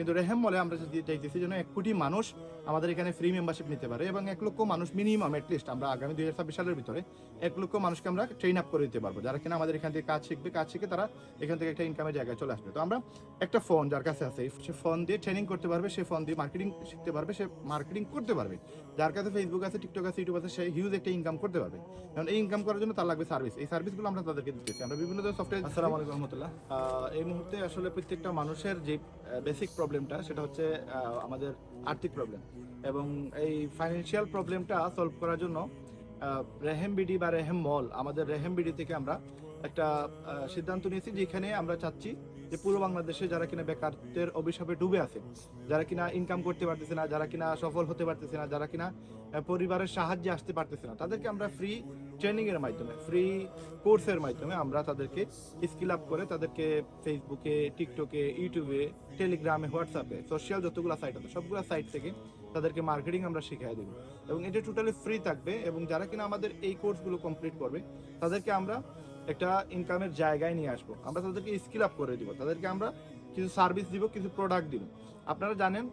কিন্তু রেহেম মলে আমরা যদি চাইতেছি যেন এক কোটি মানুষ আমাদের এখানে ফ্রি মেম্বারশিপ নিতে পারে এবং এক লক্ষ মানুষ মিনিমাম লিস্ট আমরা আগামী দুই হাজার ছাব্বিশ সালের ভিতরে এক লক্ষ মানুষকে আমরা ট্রেন আপ করে দিতে পারব। যারা কিনা আমাদের এখান থেকে কাজ শিখবে কাজ শিখে তারা এখান থেকে একটা ইনকামের জায়গায় চলে আসবে। তো আমরা একটা ফোন যার কাছে আছে সে ফোন দিয়ে ট্রেনিং করতে পারবে সে ফোন দিয়ে মার্কেটিং শিখতে পারবে সে মার্কেটিং করতে পারবে। যার কাছে ফেসবুক আছে টিকটক আছে ইউটিউব আছে সে হিউজ একটা ইনকাম করতে পারবে। কারণ এই ইনকাম করার জন্য তার লাগবে সার্ভিস এই সার্ভিসগুলো আমরা তাদেরকে দিতেছি। আমরা বিভিন্ন ধরনের সফটওয়্যার আসসালামু আলাইকুম রহমতুল্লাহ। এই মুহূর্তে আসলে প্রত্যেকটা মানুষের যে বেসিক প্রবলেমটা সেটা হচ্ছে আমাদের আর্থিক প্রবলেম এবং এই ফাইন্যান্সিয়াল প্রবলেমটা সলভ করার জন্য আহ, রেহেম বিডি বা রেহেম মল আমাদের রেহেম বিডি থেকে আমরা একটা সিদ্ধান্ত নিয়েছি যেখানে আমরা চাচ্ছি যে পুরো বাংলাদেশে যারা কিনা বেকারত্বের অভিশাপে ডুবে আছে যারা কিনা ইনকাম করতে পারতেছে না যারা কিনা সফল হতে পারতেছে না যারা কিনা পরিবারের সাহায্যে আসতে পারতেছে না তাদেরকে আমরা ফ্রি ট্রেনিং এর মাধ্যমে ফ্রি কোর্সের মাধ্যমে আমরা তাদেরকে স্কিল আপ করে তাদেরকে ফেসবুকে টিকটকে ইউটিউবে টেলিগ্রামে হোয়াটসঅ্যাপে সোশ্যাল যতগুলো সাইট আছে সবগুলো সাইট থেকে তাদেরকে মার্কেটিং আমরা শিখিয়ে দেবো। এবং এটা টোটালি ফ্রি থাকবে এবং যারা কিনা আমাদের এই কোর্সগুলো কমপ্লিট করবে, তাদেরকে আমরা একটা ইনকামের জায়গায় নিয়ে আসব। আমরা তাদেরকে স্কিল আপ করে দিব। তাদেরকে আমরা কিছু সার্ভিস দিব, কিছু প্রোডাক্ট দিব। আপনারা জানেন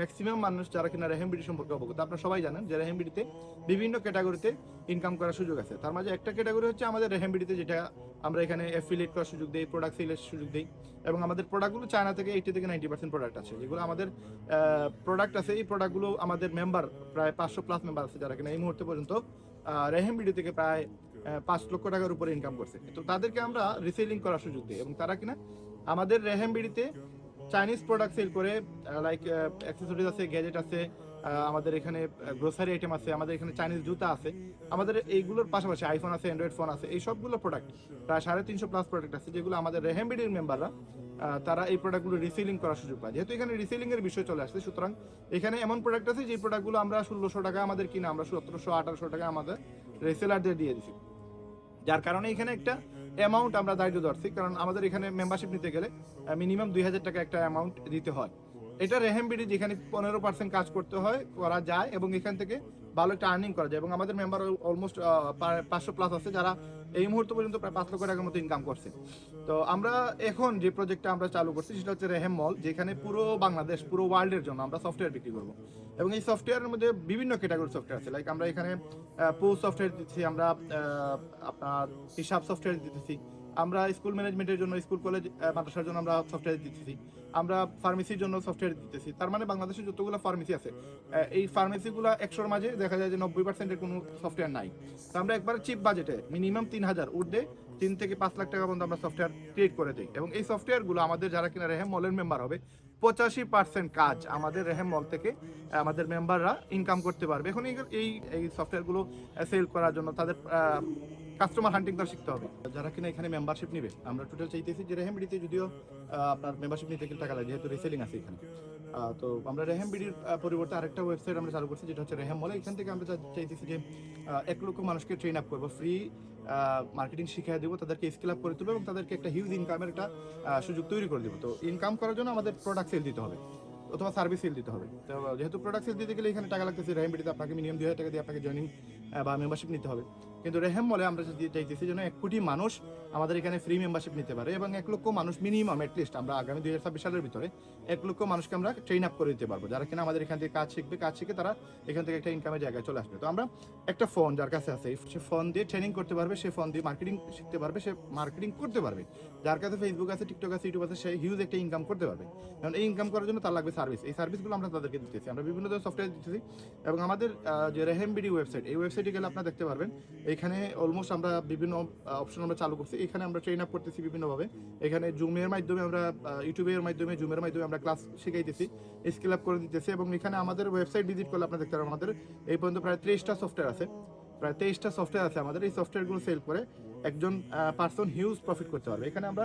ম্যাক্সিমাম মানুষ যারা কিনা রেহেমবিডি সম্পর্কে অবগত, আপনারা সবাই জানেন যে রেহেমবিডিতে বিভিন্ন ক্যাটাগরিতে ইনকাম করার সুযোগ আছে। তার মাঝে একটা ক্যাটাগরি হচ্ছে আমাদের রেহেমবিডিতে যেটা আমরা এখানে অ্যাফিলিয়েট করার সুযোগ দিই প্রোডাক্ট সেলের সুযোগ দিই এবং আমাদের প্রোডাক্টগুলো চায়না থেকে এইটি থেকে নাইনটি পার্সেন্ট প্রোডাক্ট আছে। যেগুলো আমাদের প্রোডাক্ট আছে, এই প্রোডাক্টগুলো আমাদের মেম্বার প্রায় পাঁচশো প্লাস মেম্বার আছে যারা কিনা এই মুহূর্তে পর্যন্ত রেহেমবিডি থেকে প্রায় পাঁচ লক্ষ টাকার উপরে ইনকাম করছে। তো তাদেরকে আমরা রিসেলিং করার সুযোগ দিই এবং তারা কিনা আমাদের রেহেম বিড়িতে চাইনিজ প্রোডাক্ট সেল করে লাইক অ্যাক্সেসরিজ আছে গ্যাজেট আছে আমাদের এখানে গ্রোসারি আইটেম আছে, আমাদের এখানে চাইনিজ জুতা আছে, আমাদের এইগুলোর পাশাপাশি আইফোন আছে অ্যান্ড্রয়েড ফোন আছে, এই সবগুলো প্রোডাক্ট প্রায় সাড়ে তিনশো প্লাস প্রোডাক্ট আছে, যেগুলো আমাদের রেহেমবিডির মেম্বাররা তারা এই প্রোডাক্টগুলো রিসেলিং করার সুযোগ পায়। যেহেতু এখানে রিসেলিং এর বিষয় চলে আসছে, সুতরাং এখানে এমন প্রোডাক্ট আছে যে প্রোডাক্টগুলো আমরা ষোলোশো টাকা আমাদের কিনা, আমরা সতেরোশো, আঠারোশো টাকা আমাদের রেসেলারদের দিয়ে দিচ্ছি যার কারণে এখানে একটা অ্যামাউন্ট আমরা দায়িত্ব ধরছি, কারণ আমাদের এখানে মেম্বারশিপ নিতে গেলে মিনিমাম দুই হাজার টাকা একটা অ্যামাউন্ট দিতে হয়। এটা রেহেমবিডি যেখানে পনেরো পার্সেন্ট কাজ করতে হয়, করা যায় এবং এখান থেকে ভালো একটা আর্নিং করা যায়। এবং আমাদের মেম্বার অলমোস্ট পাঁচশো প্লাস আছে যারা এই মুহূর্ত পর্যন্ত প্রায় পাঁচ লক্ষ টাকার মতো ইনকাম করছে। তো আমরা এখন যে প্রজেক্টটা আমরা চালু করছি সেটা হচ্ছে রেহেম মল যেখানে পুরো বাংলাদেশ, পুরো ওয়ার্ল্ডের জন্য আমরা সফটওয়্যার বিক্রি করব। এবং এই সফটওয়্যারের মধ্যে বিভিন্ন ক্যাটাগরি সফটওয়্যার আছে। লাইক আমরা এখানে পো সফটওয়্যার দিচ্ছি আমরা আপনার হিসাব সফটওয়্যার দিতেছি আমরা স্কুল ম্যানেজমেন্টের জন্য, স্কুল, কলেজ মাদ্রাসার জন্য আমরা সফটওয়্যার দিতেছি। আমরা ফার্মেসির জন্য সফটওয়্যার দিতেছি। তার মানে বাংলাদেশে যতগুলো ফার্মেসি আছে এই ফার্মেসিগুলো একশোর মাঝে দেখা যায় যে নব্বই পার্সেন্টের কোনো সফটওয়্যার নাই। তো আমরা একবার চিপ বাজেটে মিনিমাম তিন হাজার উর্ধে তিন থেকে পাঁচ লাখ টাকা পর্যন্ত আমরা সফটওয়্যার ক্রিয়েট করে দিই। এবং এই সফটওয়্যারগুলো আমাদের যারা কিনা রেহেম মলের মেম্বার হবে, পঁচাশি পার্সেন্ট কাজ আমাদের রেহেম মল থেকে আমাদের মেম্বাররা ইনকাম করতে পারবে। এখন এই- এই এই সফটওয়্যারগুলো সেল করার জন্য তাদের কাস্টমার হান্টিং তার শিখতে হবে। যারা কিনা এখানে মেম্বারশিপ নিবে, আমরা টোটাল চাইতেছি যে রেহেমবিডিতে যদিও আপনার মেম্বারশিপ নিতে গেলে টাকা লাগে, যেহেতু রিসেলিং আছে এখানে। তো আমরা রেহেমবিডির পরিবর্তে আরেকটা ওয়েবসাইট আমরা চালু করছি, যেটা হচ্ছে রেহেম মলে এখান থেকে আমরা চাইতেছি যে এক লক্ষ মানুষকে ট্রেন আপ করব ফ্রি মার্কেটিং শিখিয়ে দেবো, তাদেরকে স্কিল আপ করে তুলবো এবং তাদেরকে একটা হিউজ ইনকামের একটা সুযোগ তৈরি করে দেবো। তো ইনকাম করার জন্য আমাদের প্রোডাক্ট সেল দিতে হবে, অথবা সার্ভিস সেল দিতে হবে। তো যেহেতু প্রোডাক্ট সেল দিতে গেলে এখানে টাকা লাগতেছে রেহেমবিডিতে আপনাকে মিনিমাম দুই হাজার টাকা দিয়ে আপনাকে জয়েনিং বা মেম্বারশিপ নিতে হবে। কিন্তু রেহেম মলে আমরা যদি চাইতেছি যেন এক কোটি মানুষ আমাদের এখানে ফ্রি মেম্বারশিপ নিতে পারে এবং এক লক্ষ মানুষ মিনিমাম লিস্ট আমরা আগামী দুই হাজার ছাব্বিশ সালের ভিতরে এক লক্ষ মানুষকে আমরা ট্রেন আপ করে দিতে পারব। যারা কিনা আমাদের এখান থেকে কাজ শিখবে, কাজ শিখে তারা এখান থেকে একটা ইনকামের জায়গায় চলে আসবে। তো আমরা একটা ফোন যার কাছে আছে, সে ফোন দিয়ে ট্রেনিং করতে পারবে, সে ফোন দিয়ে মার্কেটিং শিখতে পারবে, সে মার্কেটিং করতে পারবে। যার কাছে ফেসবুক আছে টিকটক আছে ইউটিউব আছে, সে হিউজ একটা ইনকাম করতে পারবে। কারণ এই ইনকাম করার জন্য তার লাগবে সার্ভিস এই সার্ভিসগুলো আমরা তাদেরকে দিতেছি। আমরা বিভিন্ন ধরনের সফটওয়্যার দিতেছি এবং আমাদের যে রেহেম বিডি ওয়েবসাইট এই ওয়েবসাইটে গেলে আপনারা দেখতে পারবেন এখানে অলমোস্ট আমরা বিভিন্ন অপশন আমরা চালু করছি। এখানে আমরা ট্রেন আপ করতেছি বিভিন্নভাবে। এখানে জুমের মাধ্যমে আমরা ইউটিউবের মাধ্যমে জুমের মাধ্যমে আমরা ক্লাস শিখাইতেছি স্কিল আপ করে দিতেছি এবং এখানে আমাদের ওয়েবসাইট ভিজিট করলে আপনারা দেখতে পারবেন। আমাদের এই পর্যন্ত প্রায় তেইশটা সফটওয়্যার আছে। প্রায় তেইশটা সফটওয়্যার আছে আমাদের। এই সফটওয়্যারগুলো সেল করে একজন পার্সন হিউজ প্রফিট করতে পারবে। এখানে আমরা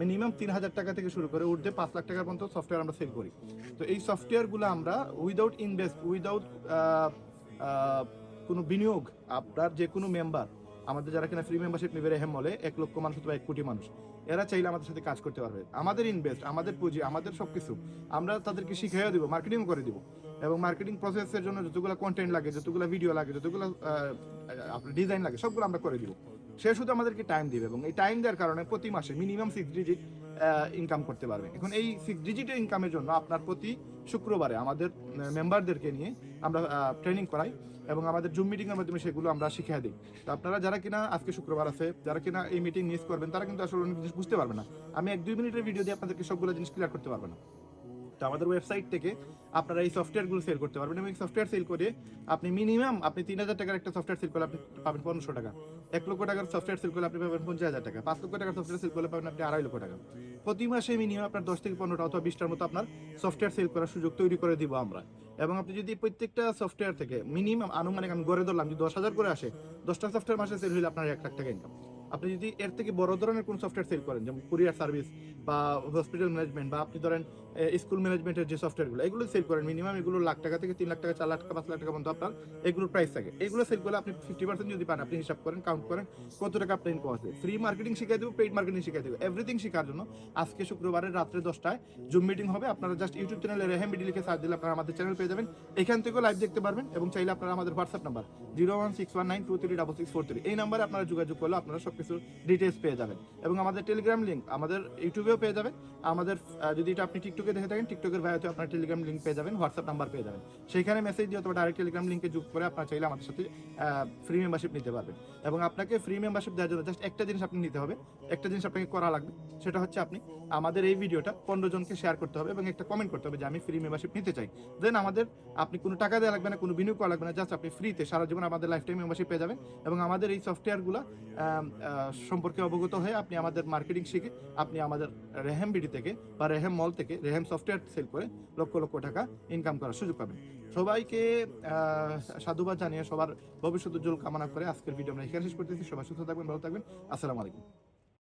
মিনিমাম তিন হাজার টাকা থেকে শুরু করে উঠতে পাঁচ লাখ টাকার পর্যন্ত সফটওয়্যার আমরা সেল করি। তো এই সফটওয়্যারগুলো আমরা উইদাউট ইনভেস্ট উইদাউট কোনো বিনিয়োগ, আপনার যে কোনো মেম্বার আমাদের যারা কিনা ফ্রি মেম্বারশিপ নেবে রেহেম মলে, এক লক্ষ মানুষ অথবা এক কোটি মানুষ, এরা চাইলে আমাদের সাথে কাজ করতে পারবে। আমাদের ইনভেস্ট আমাদের পুঁজি, আমাদের সবকিছু, আমরা তাদেরকে শিখাইও দিব মার্কেটিং করে দিব। এবং মার্কেটিং প্রসেসের জন্য যতগুলো কন্টেন্ট লাগে, যতগুলো ভিডিও লাগে, যতগুলো আপনার ডিজাইন লাগে, সবগুলো আমরা করে দিব। সে শুধু আমাদেরকে টাইম দিবে এবং এই টাইম দেওয়ার কারণে প্রতি মাসে মিনিমাম সিক্স ডিজিট ইনকাম করতে পারবে। এখন এই সিক্স ডিজিটের ইনকামের জন্য আপনার প্রতি শুক্রবারে আমাদের মেম্বারদেরকে নিয়ে আমরা ট্রেনিং করাই এবং আমাদের জুম মিটিংয়ের মাধ্যমে সেগুলো আমরা শিখিয়ে দিই। তো আপনারা যারা কিনা আজকে শুক্রবার আছে, যারা কিনা এই মিটিং মিস করবেন, তারা কিন্তু আসলে অনেক জিনিস বুঝতে পারবে না। আমি এক দুই মিনিটের ভিডিও দিয়ে আপনাদেরকে সবগুলো জিনিস ক্লিয়ার করতে পারবে না। তো আমাদের ওয়েবসাইট থেকে আপনারা এই সফটওয়্যারগুলো সেল করতে পারবেন এবং সফটওয়্যার সেল করে আপনি মিনিমাম আপনি তিন হাজার টাকার একটা সফটওয়্যার সেল করলে আপনি পাবেন পনেরোশো টাকা। এক লক্ষ টাকার সফটওয়্যার সেল করলে আপনি পাবেন পঞ্চাশ হাজার টাকা। পাঁচ লক্ষ টাকার সফটওয়্যার সেল করলে পাবেন আপনি আড়াই লক্ষ টাকা। প্রতি মাসে মিনিমাম আপনার দশ থেকে পনেরোটা অথবা বিশটার মতো আপনার সফটওয়্যার সেল করার সুযোগ তৈরি করে দিব আমরা। এবং আপনি যদি প্রত্যেকটা সফটওয়্যার থেকে মিনিমাম আনুমানিক আমি গড়ে ধরলাম, যদি দশ হাজার করে আসে, দশটা সফটওয়্যার মাসে সেল হলে আপনার এক লাখ টাকা ইনকাম আপনি যদি এর থেকে বড় ধরনের কোন সফটওয়্যার সেল করেন, যেমন কুরিয়ার সার্ভিস বা হসপিটাল ম্যানেজমেন্ট বা আপনি ধরেন স্কুল ম্যানেজমেন্টের যে সফটওয়্যারগুলো, এগুলো সেল করেন মিনিমাম এগুলো লাখ টাকা থেকে তিন লাখ টাকা, চার লাখ টাকা, পাঁচ লাখ টাকা পর্যন্ত আপনার এগুলোর প্রাইস থাকে। এগুলো সেল করলে আপনি ফিফটি পার্সেন্ট যদি পান, আপনি হিসাব করেন কাউন্ট করেন, কত টাকা আপনার ইনকাম আছে। ফ্রি মার্কেটিং শিখাই দেবো পেইড মার্কেটিং শিখাই দেবো এভরিথিং শেখার জন্য আজকে শুক্রবারের রাত্রে দশটায় জুম মিটিং হবে। আপনারা জাস্ট ইউটিউব চ্যানেলে রেহেম বিডি লিখে সার্চ দিলে আপনারা আমাদের চ্যানেল পেয়ে যাবেন। এখান থেকেও লাইভ দেখতে পারবেন এবং চাইলে আপনারা আমাদের WhatsApp number zero one six one nine two three double six four three এই নাম্বারে আপনারা যোগাযোগ করলে আপনারা সব কিছু ডিটেলস পেয়ে যাবেন। এবং আমাদের টেলিগ্রাম লিঙ্ক আমাদের ইউটিউবেও পেয়ে যাবেন। আমাদের যদি এটা আপনি টিকটকে দেখে থাকেন, টিকটকের ভাইতে আপনার টেলিগ্রাম লিঙ্ক পেয়ে যাবেন হোয়াটসঅ্যাপ নাম্বার পেয়ে যাবেন। সেইখানে মেসেজ দিয়ে অথবা ডাইরেক্ট টেলিগ্রাম লিঙ্কে যুক্ত করে আপনারা চাইলে আমাদের সাথে ফ্রি মেম্বারশিপ নিতে পারবেন। এবং আপনাকে ফ্রি মেম্বারশিপ দেওয়ার জন্য জাস্ট একটা জিনিস আপনি নিতে হবে, একটা জিনিস আপনাকে করা লাগবে, সেটা হচ্ছে আপনি আমাদের এই ভিডিওটা পনেরো জনকে শেয়ার করতে হবে এবং একটা কমেন্ট করতে হবে যে, আমি ফ্রি মেম্বারশিপ নিতে চাই। দেন আমাদের, আপনি কোনো টাকা দেওয়া লাগবে না, কোনো বিনিয়োগ করা লাগবে না জাস্ট আপনি ফ্রিতে সারা জীবন আমাদের লাইফ টাইম মেম্বারশিপ পেয়ে যাবেন এবং আমাদের এই সফটওয়্যারগুলো সম্পর্কে অবগত হয়ে আপনি আমাদের মার্কেটিং শিখে, আপনি আমাদের রেহেম বিডি থেকে বা রেহেম মল থেকে রেহেম সফটওয়্যার সেল করে লক্ষ লক্ষ টাকা ইনকাম করার সুযোগ পাবেন। সবাইকে সাধুবাদ জানিয়ে সবার ভবিষ্যৎ উজ্জ্বল কামনা করে আজকের ভিডিও আমরা এখানে শেষ করতেছি। সবাই সুস্থ থাকবেন, ভালো থাকবেন। আসসালামু আলাইকুম।